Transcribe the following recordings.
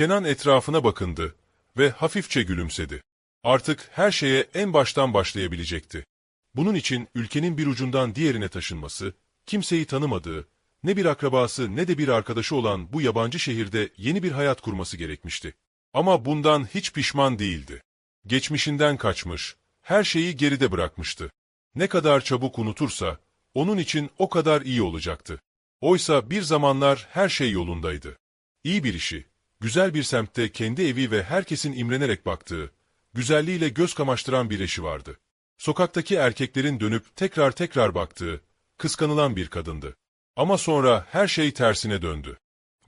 Kenan etrafına bakındı ve hafifçe gülümsedi. Artık her şeye en baştan başlayabilecekti. Bunun için ülkenin bir ucundan diğerine taşınması, kimseyi tanımadığı, ne bir akrabası ne de bir arkadaşı olan bu yabancı şehirde yeni bir hayat kurması gerekmişti. Ama bundan hiç pişman değildi. Geçmişinden kaçmış, her şeyi geride bırakmıştı. Ne kadar çabuk unutursa, onun için o kadar iyi olacaktı. Oysa bir zamanlar her şey yolundaydı. İyi bir işi, güzel bir semtte kendi evi ve herkesin imrenerek baktığı, güzelliğiyle göz kamaştıran bir eşi vardı. Sokaktaki erkeklerin dönüp tekrar tekrar baktığı, kıskanılan bir kadındı. Ama sonra her şey tersine döndü.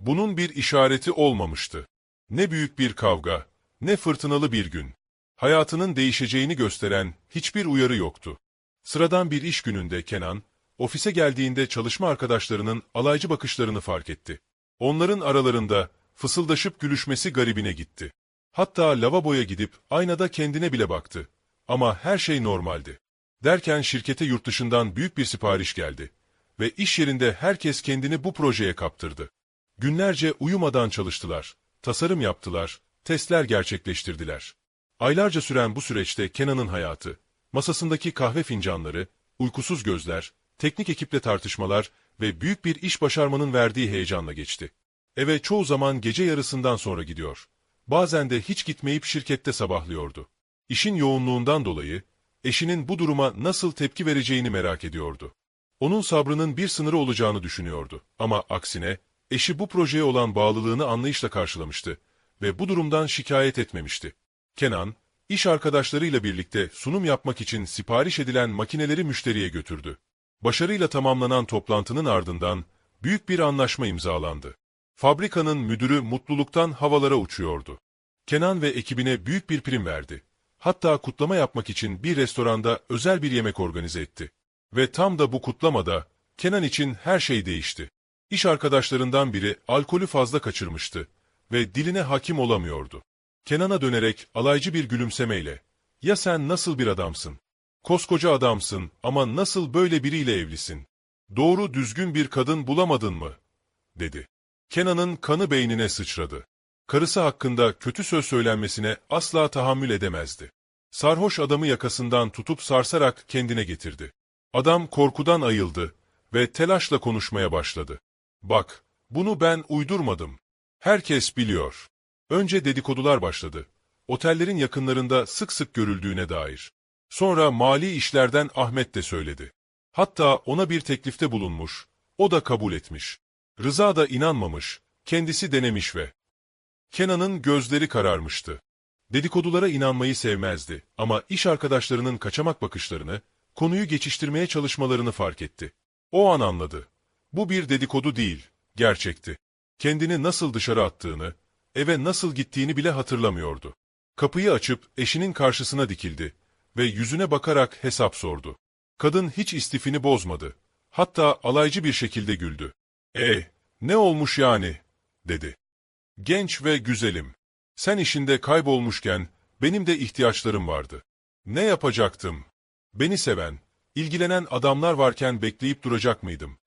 Bunun bir işareti olmamıştı. Ne büyük bir kavga, ne fırtınalı bir gün. Hayatının değişeceğini gösteren hiçbir uyarı yoktu. Sıradan bir iş gününde Kenan, ofise geldiğinde çalışma arkadaşlarının alaycı bakışlarını fark etti. Onların aralarında fısıldaşıp gülüşmesi garibine gitti. Hatta lavaboya gidip aynada kendine bile baktı. Ama her şey normaldi. Derken şirkete yurt dışından büyük bir sipariş geldi. Ve iş yerinde herkes kendini bu projeye kaptırdı. Günlerce uyumadan çalıştılar, tasarım yaptılar, testler gerçekleştirdiler. Aylarca süren bu süreçte Kenan'ın hayatı, masasındaki kahve fincanları, uykusuz gözler, teknik ekiple tartışmalar ve büyük bir iş başarmanın verdiği heyecanla geçti. Eve çoğu zaman gece yarısından sonra gidiyor. Bazen de hiç gitmeyip şirkette sabahlıyordu. İşin yoğunluğundan dolayı, eşinin bu duruma nasıl tepki vereceğini merak ediyordu. Onun sabrının bir sınırı olacağını düşünüyordu. Ama aksine, eşi bu projeye olan bağlılığını anlayışla karşılamıştı ve bu durumdan şikayet etmemişti. Kenan, iş arkadaşlarıyla birlikte sunum yapmak için sipariş edilen makineleri müşteriye götürdü. Başarıyla tamamlanan toplantının ardından büyük bir anlaşma imzalandı. Fabrikanın müdürü mutluluktan havalara uçuyordu. Kenan ve ekibine büyük bir prim verdi. Hatta kutlama yapmak için bir restoranda özel bir yemek organize etti. Ve tam da bu kutlamada Kenan için her şey değişti. İş arkadaşlarından biri alkolü fazla kaçırmıştı ve diline hakim olamıyordu. Kenan'a dönerek alaycı bir gülümsemeyle, ''Ya sen nasıl bir adamsın? Koskoca adamsın ama nasıl böyle biriyle evlisin? Doğru düzgün bir kadın bulamadın mı?'' dedi. Kenan'ın kanı beynine sıçradı. Karısı hakkında kötü söz söylenmesine asla tahammül edemezdi. Sarhoş adamı yakasından tutup sarsarak kendine getirdi. Adam korkudan ayıldı ve telaşla konuşmaya başladı. Bak, bunu ben uydurmadım. Herkes biliyor. Önce dedikodular başladı. Otellerin yakınlarında sık sık görüldüğüne dair. Sonra mali işlerden Ahmet de söyledi. Hatta ona bir teklifte bulunmuş, o da kabul etmiş. Rıza da inanmamış, kendisi denemiş ve... Kenan'ın gözleri kararmıştı. Dedikodulara inanmayı sevmezdi ama iş arkadaşlarının kaçamak bakışlarını, konuyu geçiştirmeye çalışmalarını fark etti. O an anladı. Bu bir dedikodu değil, gerçekti. Kendini nasıl dışarı attığını, eve nasıl gittiğini bile hatırlamıyordu. Kapıyı açıp eşinin karşısına dikildi ve yüzüne bakarak hesap sordu. Kadın hiç istifini bozmadı. Hatta alaycı bir şekilde güldü. E, ne olmuş yani, dedi. Genç ve güzelim. Sen işinde kaybolmuşken benim de ihtiyaçlarım vardı. Ne yapacaktım? Beni seven, ilgilenen adamlar varken bekleyip duracak mıydım?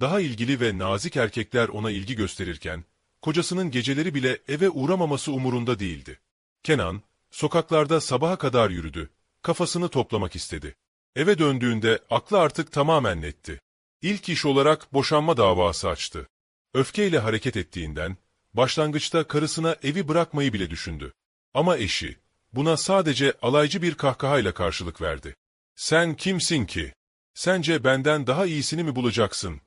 Daha ilgili ve nazik erkekler ona ilgi gösterirken, kocasının geceleri bile eve uğramaması umurunda değildi. Kenan, sokaklarda sabaha kadar yürüdü, kafasını toplamak istedi. Eve döndüğünde aklı artık tamamen netti. İlk iş olarak boşanma davası açtı. Öfkeyle hareket ettiğinden, başlangıçta karısına evi bırakmayı bile düşündü. Ama eşi, buna sadece alaycı bir kahkahayla karşılık verdi. Sen kimsin ki? Sence benden daha iyisini mi bulacaksın?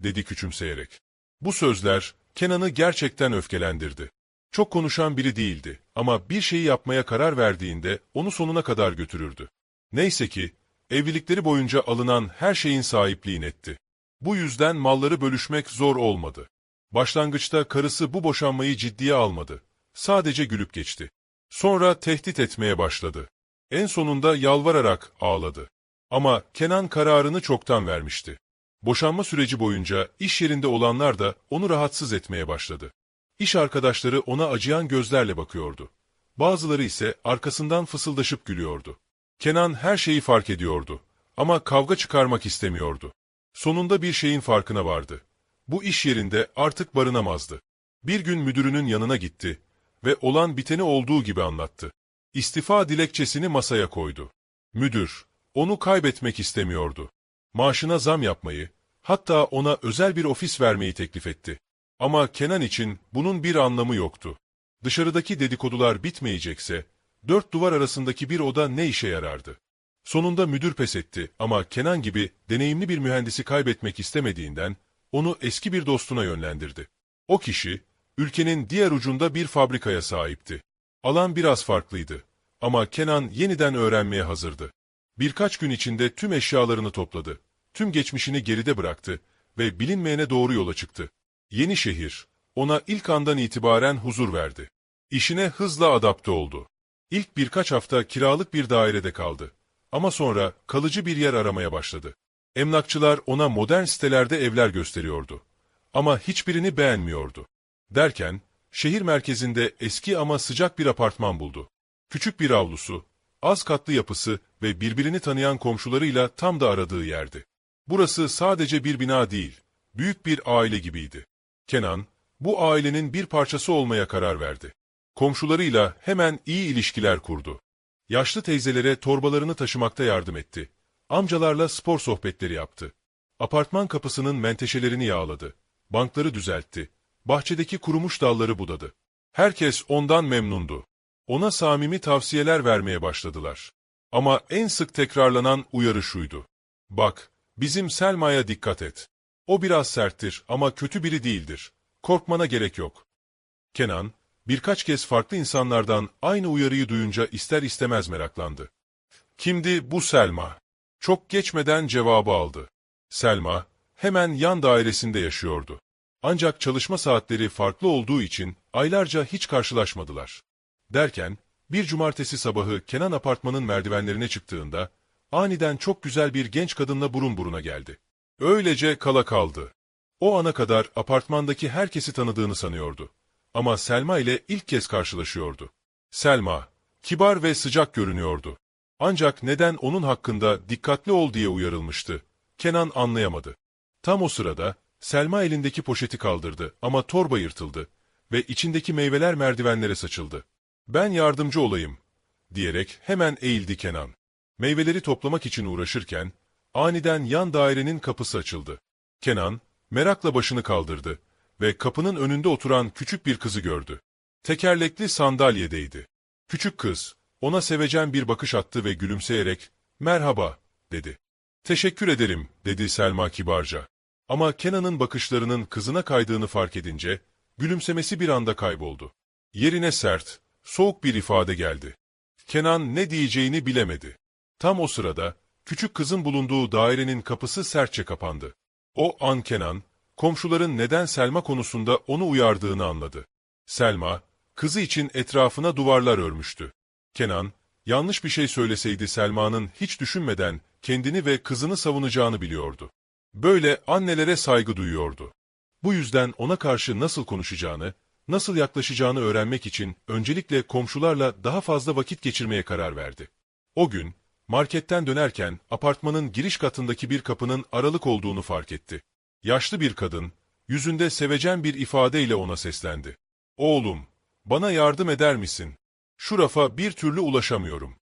dedi küçümseyerek. Bu sözler, Kenan'ı gerçekten öfkelendirdi. Çok konuşan biri değildi ama bir şeyi yapmaya karar verdiğinde onu sonuna kadar götürürdü. Neyse ki, evlilikleri boyunca alınan her şeyin sahipliğini etti. Bu yüzden malları bölüşmek zor olmadı. Başlangıçta karısı bu boşanmayı ciddiye almadı. Sadece gülüp geçti. Sonra tehdit etmeye başladı. En sonunda yalvararak ağladı. Ama Kenan kararını çoktan vermişti. Boşanma süreci boyunca iş yerinde olanlar da onu rahatsız etmeye başladı. İş arkadaşları ona acıyan gözlerle bakıyordu. Bazıları ise arkasından fısıldaşıp gülüyordu. Kenan her şeyi fark ediyordu ama kavga çıkarmak istemiyordu. Sonunda bir şeyin farkına vardı. Bu iş yerinde artık barınamazdı. Bir gün müdürünün yanına gitti ve olan biteni olduğu gibi anlattı. İstifa dilekçesini masaya koydu. Müdür, onu kaybetmek istemiyordu. Maaşına zam yapmayı, hatta ona özel bir ofis vermeyi teklif etti. Ama Kenan için bunun bir anlamı yoktu. Dışarıdaki dedikodular bitmeyecekse, dört duvar arasındaki bir oda ne işe yarardı? Sonunda müdür pes etti ama Kenan gibi deneyimli bir mühendisi kaybetmek istemediğinden onu eski bir dostuna yönlendirdi. O kişi, ülkenin diğer ucunda bir fabrikaya sahipti. Alan biraz farklıydı ama Kenan yeniden öğrenmeye hazırdı. Birkaç gün içinde tüm eşyalarını topladı, tüm geçmişini geride bıraktı ve bilinmeyene doğru yola çıktı. Yeni şehir, ona ilk andan itibaren huzur verdi. İşine hızla adapte oldu. İlk birkaç hafta kiralık bir dairede kaldı. Ama sonra kalıcı bir yer aramaya başladı. Emlakçılar ona modern sitelerde evler gösteriyordu. Ama hiçbirini beğenmiyordu. Derken, şehir merkezinde eski ama sıcak bir apartman buldu. Küçük bir avlusu, az katlı yapısı ve birbirini tanıyan komşularıyla tam da aradığı yerdi. Burası sadece bir bina değil, büyük bir aile gibiydi. Kenan, bu ailenin bir parçası olmaya karar verdi. Komşularıyla hemen iyi ilişkiler kurdu. Yaşlı teyzelere torbalarını taşımakta yardım etti. Amcalarla spor sohbetleri yaptı. Apartman kapısının menteşelerini yağladı. Bankları düzeltti. Bahçedeki kurumuş dalları budadı. Herkes ondan memnundu. Ona samimi tavsiyeler vermeye başladılar. Ama en sık tekrarlanan uyarı şuydu. Bak, bizim Selma'ya dikkat et. O biraz serttir ama kötü biri değildir. Korkmana gerek yok. Kenan, birkaç kez farklı insanlardan aynı uyarıyı duyunca ister istemez meraklandı. Kimdi bu Selma? Çok geçmeden cevabı aldı. Selma, hemen yan dairesinde yaşıyordu. Ancak çalışma saatleri farklı olduğu için aylarca hiç karşılaşmadılar. Derken, bir cumartesi sabahı Kenan apartmanın merdivenlerine çıktığında, aniden çok güzel bir genç kadınla burun buruna geldi. Öylece kala kaldı. O ana kadar apartmandaki herkesi tanıdığını sanıyordu. Ama Selma ile ilk kez karşılaşıyordu. Selma, kibar ve sıcak görünüyordu. Ancak neden onun hakkında dikkatli ol diye uyarılmıştı. Kenan anlayamadı. Tam o sırada Selma elindeki poşeti kaldırdı ama torba yırtıldı ve içindeki meyveler merdivenlere saçıldı. Ben yardımcı olayım, diyerek hemen eğildi Kenan. Meyveleri toplamak için uğraşırken, aniden yan dairenin kapısı açıldı. Kenan, merakla başını kaldırdı ve kapının önünde oturan küçük bir kızı gördü. Tekerlekli sandalyedeydi. Küçük kız, ona sevecen bir bakış attı ve gülümseyerek, merhaba, dedi. Teşekkür ederim, dedi Selma kibarca. Ama Kenan'ın bakışlarının kızına kaydığını fark edince, gülümsemesi bir anda kayboldu. Yerine sert, soğuk bir ifade geldi. Kenan ne diyeceğini bilemedi. Tam o sırada, küçük kızın bulunduğu dairenin kapısı sertçe kapandı. O an Kenan, komşuların neden Selma konusunda onu uyardığını anladı. Selma, kızı için etrafına duvarlar örmüştü. Kenan, yanlış bir şey söyleseydi Selma'nın hiç düşünmeden kendini ve kızını savunacağını biliyordu. Böyle annelere saygı duyuyordu. Bu yüzden ona karşı nasıl konuşacağını, nasıl yaklaşacağını öğrenmek için öncelikle komşularla daha fazla vakit geçirmeye karar verdi. O gün, marketten dönerken apartmanın giriş katındaki bir kapının aralık olduğunu fark etti. Yaşlı bir kadın, yüzünde sevecen bir ifadeyle ona seslendi. Oğlum, bana yardım eder misin? Şu rafa bir türlü ulaşamıyorum.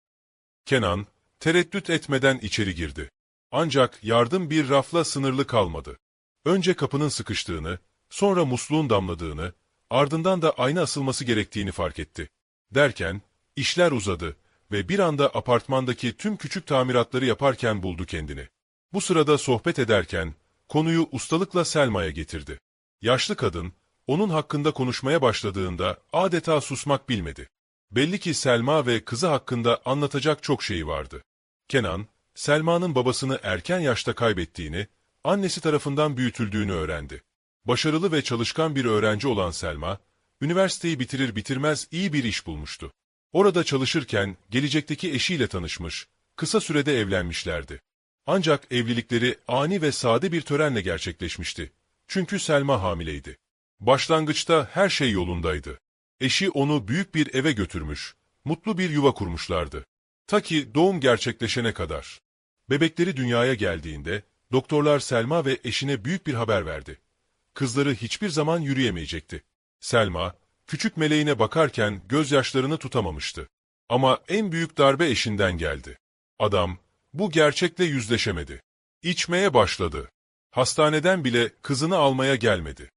Kenan, tereddüt etmeden içeri girdi. Ancak yardım bir rafla sınırlı kalmadı. Önce kapının sıkıştığını, sonra musluğun damladığını, ardından da ayna asılması gerektiğini fark etti. Derken, işler uzadı ve bir anda apartmandaki tüm küçük tamiratları yaparken buldu kendini. Bu sırada sohbet ederken, konuyu ustalıkla Selma'ya getirdi. Yaşlı kadın, onun hakkında konuşmaya başladığında adeta susmak bilmedi. Belli ki Selma ve kızı hakkında anlatacak çok şeyi vardı. Kenan, Selma'nın babasını erken yaşta kaybettiğini, annesi tarafından büyütüldüğünü öğrendi. Başarılı ve çalışkan bir öğrenci olan Selma, üniversiteyi bitirir bitirmez iyi bir iş bulmuştu. Orada çalışırken gelecekteki eşiyle tanışmış, kısa sürede evlenmişlerdi. Ancak evlilikleri ani ve sade bir törenle gerçekleşmişti. Çünkü Selma hamileydi. Başlangıçta her şey yolundaydı. Eşi onu büyük bir eve götürmüş, mutlu bir yuva kurmuşlardı. Ta ki doğum gerçekleşene kadar. Bebekleri dünyaya geldiğinde, doktorlar Selma ve eşine büyük bir haber verdi. Kızları hiçbir zaman yürüyemeyecekti. Selma, küçük meleğine bakarken gözyaşlarını tutamamıştı. Ama en büyük darbe eşinden geldi. Adam, bu gerçekle yüzleşemedi. İçmeye başladı. Hastaneden bile kızını almaya gelmedi.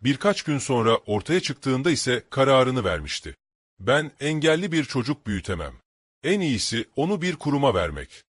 Birkaç gün sonra ortaya çıktığında ise kararını vermişti. Ben engelli bir çocuk büyütemem. En iyisi onu bir kuruma vermek.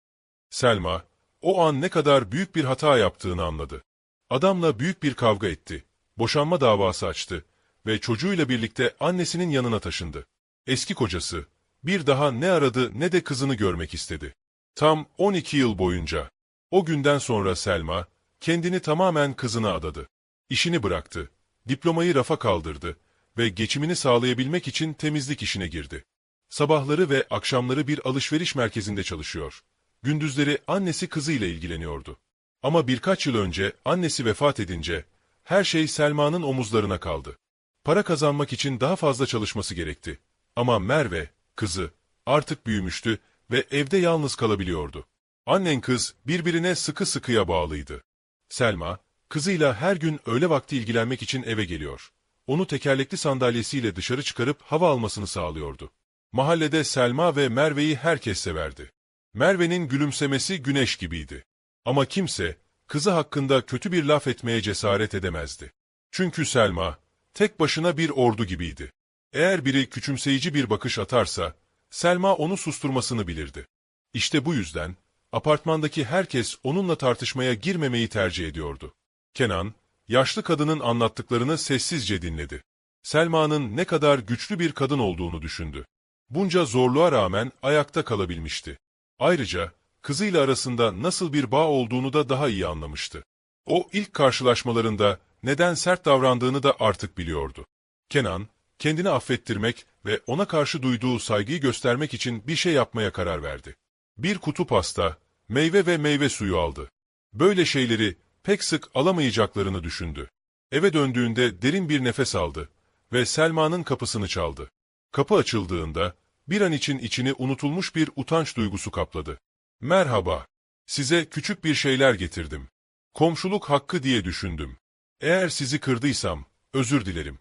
Selma, o an ne kadar büyük bir hata yaptığını anladı. Adamla büyük bir kavga etti. Boşanma davası açtı ve çocuğuyla birlikte annesinin yanına taşındı. Eski kocası, bir daha ne aradı ne de kızını görmek istedi. Tam 12 yıl boyunca. O günden sonra Selma, kendini tamamen kızına adadı. İşini bıraktı, diplomayı rafa kaldırdı ve geçimini sağlayabilmek için temizlik işine girdi. Sabahları ve akşamları bir alışveriş merkezinde çalışıyor. Gündüzleri annesi kızıyla ilgileniyordu. Ama birkaç yıl önce annesi vefat edince her şey Selma'nın omuzlarına kaldı. Para kazanmak için daha fazla çalışması gerekti. Ama Merve, kızı, artık büyümüştü ve evde yalnız kalabiliyordu. Annen kız birbirine sıkı sıkıya bağlıydı. Selma, kızıyla her gün öğle vakti ilgilenmek için eve geliyor. Onu tekerlekli sandalyesiyle dışarı çıkarıp hava almasını sağlıyordu. Mahallede Selma ve Merve'yi herkes severdi. Merve'nin gülümsemesi güneş gibiydi. Ama kimse, kızı hakkında kötü bir laf etmeye cesaret edemezdi. Çünkü Selma, tek başına bir ordu gibiydi. Eğer biri küçümseyici bir bakış atarsa, Selma onu susturmasını bilirdi. İşte bu yüzden, apartmandaki herkes onunla tartışmaya girmemeyi tercih ediyordu. Kenan, yaşlı kadının anlattıklarını sessizce dinledi. Selma'nın ne kadar güçlü bir kadın olduğunu düşündü. Bunca zorluğa rağmen ayakta kalabilmişti. Ayrıca, kızıyla arasında nasıl bir bağ olduğunu da daha iyi anlamıştı. O ilk karşılaşmalarında neden sert davrandığını da artık biliyordu. Kenan, kendini affettirmek ve ona karşı duyduğu saygıyı göstermek için bir şey yapmaya karar verdi. Bir kutu pasta, meyve ve meyve suyu aldı. Böyle şeyleri pek sık alamayacaklarını düşündü. Eve döndüğünde derin bir nefes aldı ve Selma'nın kapısını çaldı. Kapı açıldığında bir an için içini unutulmuş bir utanç duygusu kapladı. Merhaba, size küçük bir şeyler getirdim. Komşuluk hakkı diye düşündüm. Eğer sizi kırdıysam, özür dilerim,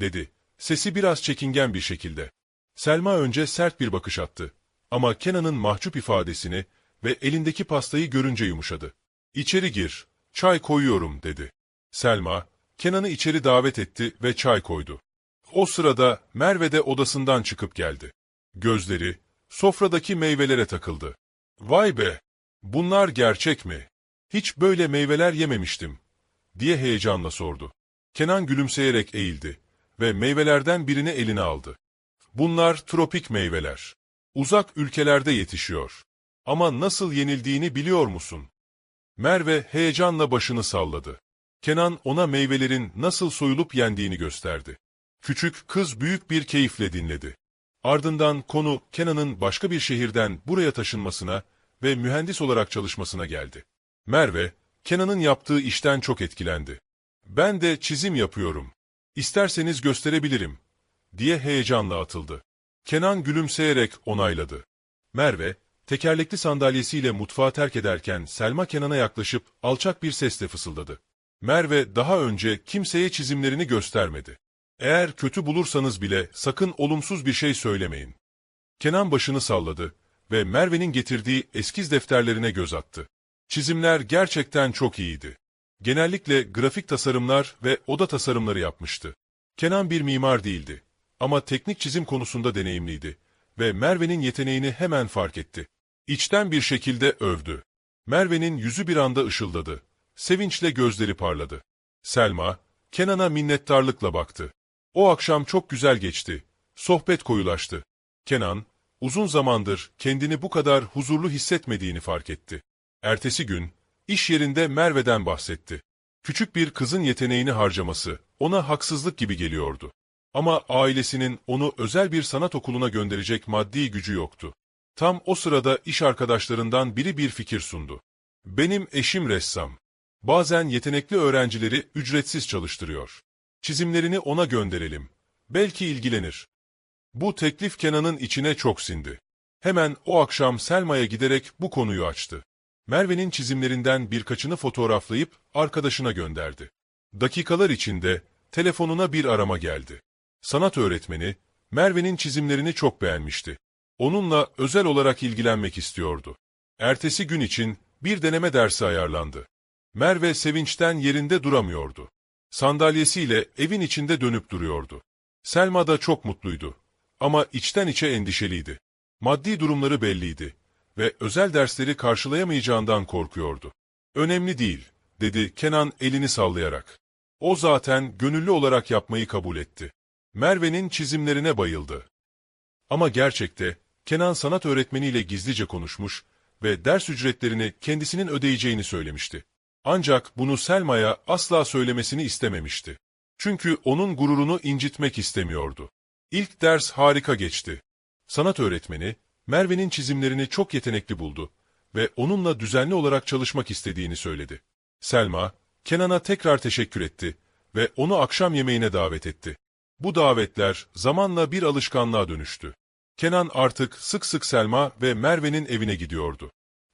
dedi. Sesi biraz çekingen bir şekilde. Selma önce sert bir bakış attı. Ama Kenan'ın mahcup ifadesini ve elindeki pastayı görünce yumuşadı. İçeri gir, çay koyuyorum, dedi. Selma, Kenan'ı içeri davet etti ve çay koydu. O sırada Merve de odasından çıkıp geldi. Gözleri, sofradaki meyvelere takıldı. Vay be! Bunlar gerçek mi? Hiç böyle meyveler yememiştim, diye heyecanla sordu. Kenan gülümseyerek eğildi ve meyvelerden birini eline aldı. Bunlar tropik meyveler. Uzak ülkelerde yetişiyor. Ama nasıl yenildiğini biliyor musun? Merve heyecanla başını salladı. Kenan ona meyvelerin nasıl soyulup yendiğini gösterdi. Küçük kız büyük bir keyifle dinledi. Ardından konu Kenan'ın başka bir şehirden buraya taşınmasına ve mühendis olarak çalışmasına geldi. Merve, Kenan'ın yaptığı işten çok etkilendi. Ben de çizim yapıyorum. İsterseniz gösterebilirim, diye heyecanla atıldı. Kenan gülümseyerek onayladı. Merve, tekerlekli sandalyesiyle mutfağı terk ederken Selma Kenan'a yaklaşıp alçak bir sesle fısıldadı. Merve daha önce kimseye çizimlerini göstermedi. Eğer kötü bulursanız bile sakın olumsuz bir şey söylemeyin. Kenan başını salladı ve Merve'nin getirdiği eskiz defterlerine göz attı. Çizimler gerçekten çok iyiydi. Genellikle grafik tasarımlar ve oda tasarımları yapmıştı. Kenan bir mimar değildi ama teknik çizim konusunda deneyimliydi ve Merve'nin yeteneğini hemen fark etti. İçten bir şekilde övdü. Merve'nin yüzü bir anda ışıldadı. Sevinçle gözleri parladı. Selma, Kenan'a minnettarlıkla baktı. O akşam çok güzel geçti. Sohbet koyulaştı. Kenan, uzun zamandır kendini bu kadar huzurlu hissetmediğini fark etti. Ertesi gün, iş yerinde Merve'den bahsetti. Küçük bir kızın yeteneğini harcaması ona haksızlık gibi geliyordu. Ama ailesinin onu özel bir sanat okuluna gönderecek maddi gücü yoktu. Tam o sırada iş arkadaşlarından biri bir fikir sundu. Benim eşim ressam. Bazen yetenekli öğrencileri ücretsiz çalıştırıyor. Çizimlerini ona gönderelim. Belki ilgilenir. Bu teklif Kenan'ın içine çok sindi. Hemen o akşam Selma'ya giderek bu konuyu açtı. Merve'nin çizimlerinden birkaçını fotoğraflayıp arkadaşına gönderdi. Dakikalar içinde telefonuna bir arama geldi. Sanat öğretmeni, Merve'nin çizimlerini çok beğenmişti. Onunla özel olarak ilgilenmek istiyordu. Ertesi gün için bir deneme dersi ayarlandı. Merve sevinçten yerinde duramıyordu. Sandalyesiyle evin içinde dönüp duruyordu. Selma da çok mutluydu. Ama içten içe endişeliydi. Maddi durumları belliydi ve özel dersleri karşılayamayacağından korkuyordu. Önemli değil, dedi Kenan elini sallayarak. O zaten gönüllü olarak yapmayı kabul etti. Merve'nin çizimlerine bayıldı. Ama gerçekte Kenan sanat öğretmeniyle gizlice konuşmuş ve ders ücretlerini kendisinin ödeyeceğini söylemişti. Ancak bunu Selma'ya asla söylemesini istememişti. Çünkü onun gururunu incitmek istemiyordu. İlk ders harika geçti. Sanat öğretmeni, Merve'nin çizimlerini çok yetenekli buldu ve onunla düzenli olarak çalışmak istediğini söyledi. Selma, Kenan'a tekrar teşekkür etti ve onu akşam yemeğine davet etti. Bu davetler zamanla bir alışkanlığa dönüştü. Kenan artık sık sık Selma ve Merve'nin evine gidiyordu.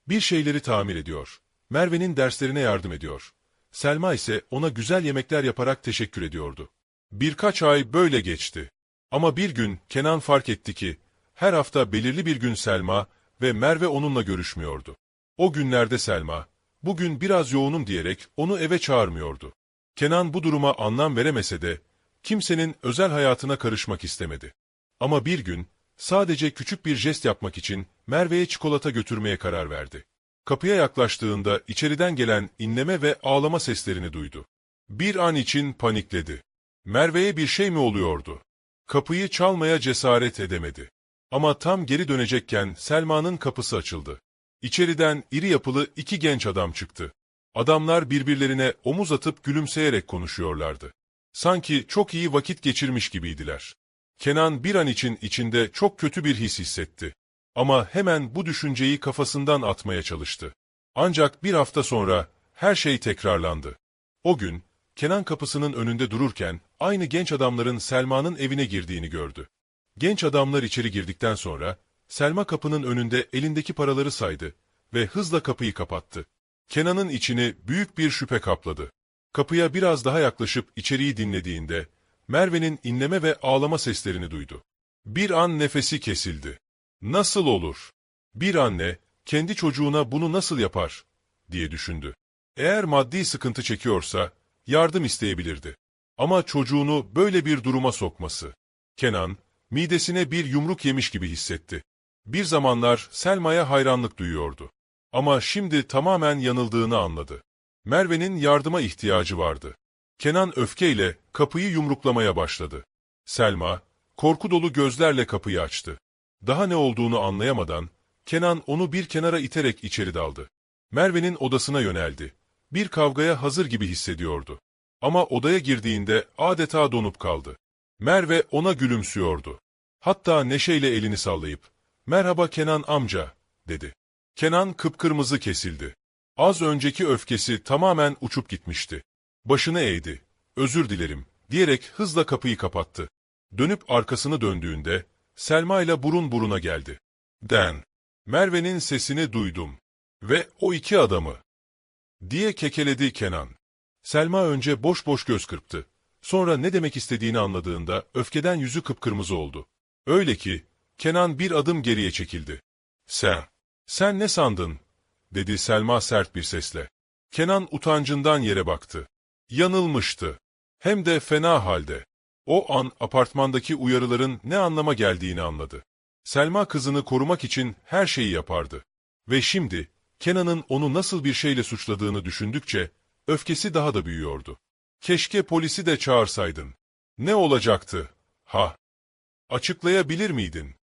Bir şeyleri tamir ediyor. Merve'nin derslerine yardım ediyor. Selma ise ona güzel yemekler yaparak teşekkür ediyordu. Birkaç ay böyle geçti. Ama bir gün Kenan fark etti ki, her hafta belirli bir gün Selma ve Merve onunla görüşmüyordu. O günlerde Selma, bugün biraz yoğunum diyerek onu eve çağırmıyordu. Kenan bu duruma anlam veremese de, kimsenin özel hayatına karışmak istemedi. Ama bir gün, sadece küçük bir jest yapmak için Merve'ye çikolata götürmeye karar verdi. Kapıya yaklaştığında içeriden gelen inleme ve ağlama seslerini duydu. Bir an için panikledi. Merve'ye bir şey mi oluyordu? Kapıyı çalmaya cesaret edemedi. Ama tam geri dönecekken Selma'nın kapısı açıldı. İçeriden iri yapılı iki genç adam çıktı. Adamlar birbirlerine omuz atıp gülümseyerek konuşuyorlardı. Sanki çok iyi vakit geçirmiş gibiydiler. Kenan bir an için içinde çok kötü bir his hissetti. Ama hemen bu düşünceyi kafasından atmaya çalıştı. Ancak bir hafta sonra her şey tekrarlandı. O gün, Kenan kapısının önünde dururken aynı genç adamların Selma'nın evine girdiğini gördü. Genç adamlar içeri girdikten sonra Selma kapının önünde elindeki paraları saydı ve hızla kapıyı kapattı. Kenan'ın içini büyük bir şüphe kapladı. Kapıya biraz daha yaklaşıp içeriği dinlediğinde Merve'nin inleme ve ağlama seslerini duydu. Bir an nefesi kesildi. Nasıl olur? Bir anne kendi çocuğuna bunu nasıl yapar diye düşündü. Eğer maddi sıkıntı çekiyorsa yardım isteyebilirdi. Ama çocuğunu böyle bir duruma sokması. Kenan, midesine bir yumruk yemiş gibi hissetti. Bir zamanlar Selma'ya hayranlık duyuyordu. Ama şimdi tamamen yanıldığını anladı. Merve'nin yardıma ihtiyacı vardı. Kenan öfkeyle kapıyı yumruklamaya başladı. Selma, korku dolu gözlerle kapıyı açtı. Daha ne olduğunu anlayamadan, Kenan onu bir kenara iterek içeri daldı. Merve'nin odasına yöneldi. Bir kavgaya hazır gibi hissediyordu. Ama odaya girdiğinde adeta donup kaldı. Merve ona gülümsüyordu. Hatta neşeyle elini sallayıp, ''Merhaba Kenan amca'' dedi. Kenan kıpkırmızı kesildi. Az önceki öfkesi tamamen uçup gitmişti. Başını eğdi. ''Özür dilerim'' diyerek hızla kapıyı kapattı. Dönüp arkasını döndüğünde, Selma ile burun buruna geldi. Den, Merve'nin sesini duydum. Ve o iki adamı. Diye kekeledi Kenan. Selma önce boş boş göz kırptı. Sonra ne demek istediğini anladığında öfkeden yüzü kıpkırmızı oldu. Öyle ki Kenan bir adım geriye çekildi. Sen, sen ne sandın? dedi Selma sert bir sesle. Kenan utancından yere baktı. Yanılmıştı. Hem de fena halde. O an apartmandaki uyarıların ne anlama geldiğini anladı. Selma kızını korumak için her şeyi yapardı. Ve şimdi Kenan'ın onu nasıl bir şeyle suçladığını düşündükçe öfkesi daha da büyüyordu. Keşke polisi de çağırsaydın. Ne olacaktı? Ha! Açıklayabilir miydin?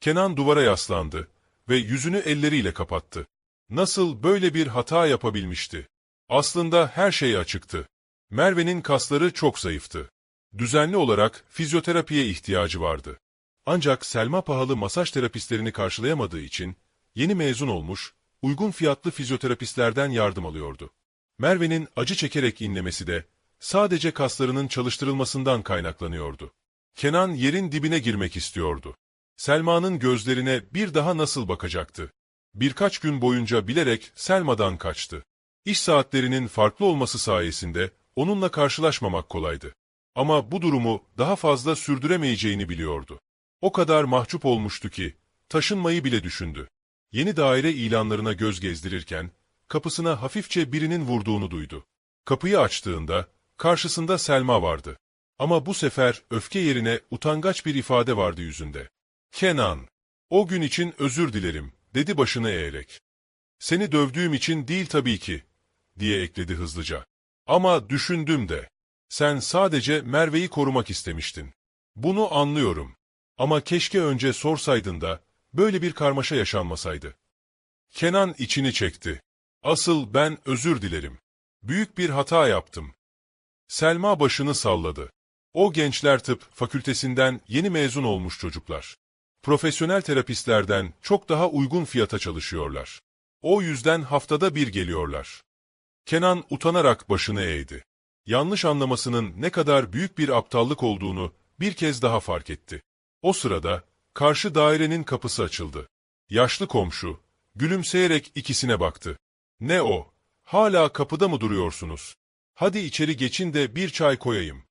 Kenan duvara yaslandı ve yüzünü elleriyle kapattı. Nasıl böyle bir hata yapabilmişti? Aslında her şey açıktı. Merve'nin kasları çok zayıftı. Düzenli olarak fizyoterapiye ihtiyacı vardı. Ancak Selma pahalı masaj terapistlerini karşılayamadığı için yeni mezun olmuş, uygun fiyatlı fizyoterapistlerden yardım alıyordu. Merve'nin acı çekerek inlemesi de sadece kaslarının çalıştırılmasından kaynaklanıyordu. Kenan yerin dibine girmek istiyordu. Selma'nın gözlerine bir daha nasıl bakacaktı? Birkaç gün boyunca bilerek Selma'dan kaçtı. İş saatlerinin farklı olması sayesinde onunla karşılaşmamak kolaydı. Ama bu durumu daha fazla sürdüremeyeceğini biliyordu. O kadar mahcup olmuştu ki, taşınmayı bile düşündü. Yeni daire ilanlarına göz gezdirirken, kapısına hafifçe birinin vurduğunu duydu. Kapıyı açtığında, karşısında Selma vardı. Ama bu sefer öfke yerine utangaç bir ifade vardı yüzünde. Kenan, o gün için özür dilerim, dedi başını eğerek. Seni dövdüğüm için değil tabii ki, diye ekledi hızlıca. Ama düşündüm de. Sen sadece Merve'yi korumak istemiştin. Bunu anlıyorum. Ama keşke önce sorsaydın da, böyle bir karmaşa yaşanmasaydı. Kenan içini çekti. Asıl ben özür dilerim. Büyük bir hata yaptım. Selma başını salladı. O gençler tıp fakültesinden yeni mezun olmuş çocuklar. Profesyonel terapistlerden çok daha uygun fiyata çalışıyorlar. O yüzden haftada bir geliyorlar. Kenan utanarak başını eğdi. Yanlış anlamasının ne kadar büyük bir aptallık olduğunu bir kez daha fark etti. O sırada karşı dairenin kapısı açıldı. Yaşlı komşu gülümseyerek ikisine baktı. Ne o? Hala kapıda mı duruyorsunuz? Hadi içeri geçin de bir çay koyayım.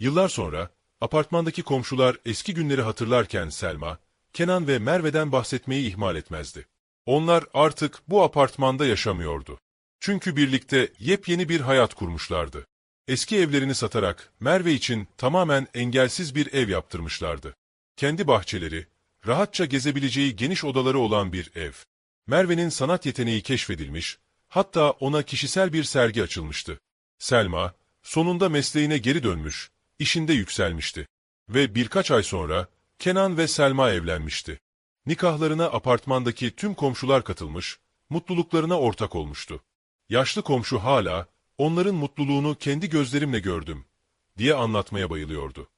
Yıllar sonra apartmandaki komşular eski günleri hatırlarken Selma, Kenan ve Merve'den bahsetmeyi ihmal etmezdi. Onlar artık bu apartmanda yaşamıyordu. Çünkü birlikte yepyeni bir hayat kurmuşlardı. Eski evlerini satarak Merve için tamamen engelsiz bir ev yaptırmışlardı. Kendi bahçeleri, rahatça gezebileceği geniş odaları olan bir ev. Merve'nin sanat yeteneği keşfedilmiş, hatta ona kişisel bir sergi açılmıştı. Selma, sonunda mesleğine geri dönmüş, işinde yükselmişti. Ve birkaç ay sonra Kenan ve Selma evlenmişti. Nikahlarına apartmandaki tüm komşular katılmış, mutluluklarına ortak olmuştu. Yaşlı komşu hala, onların mutluluğunu kendi gözlerimle gördüm, diye anlatmaya bayılıyordu.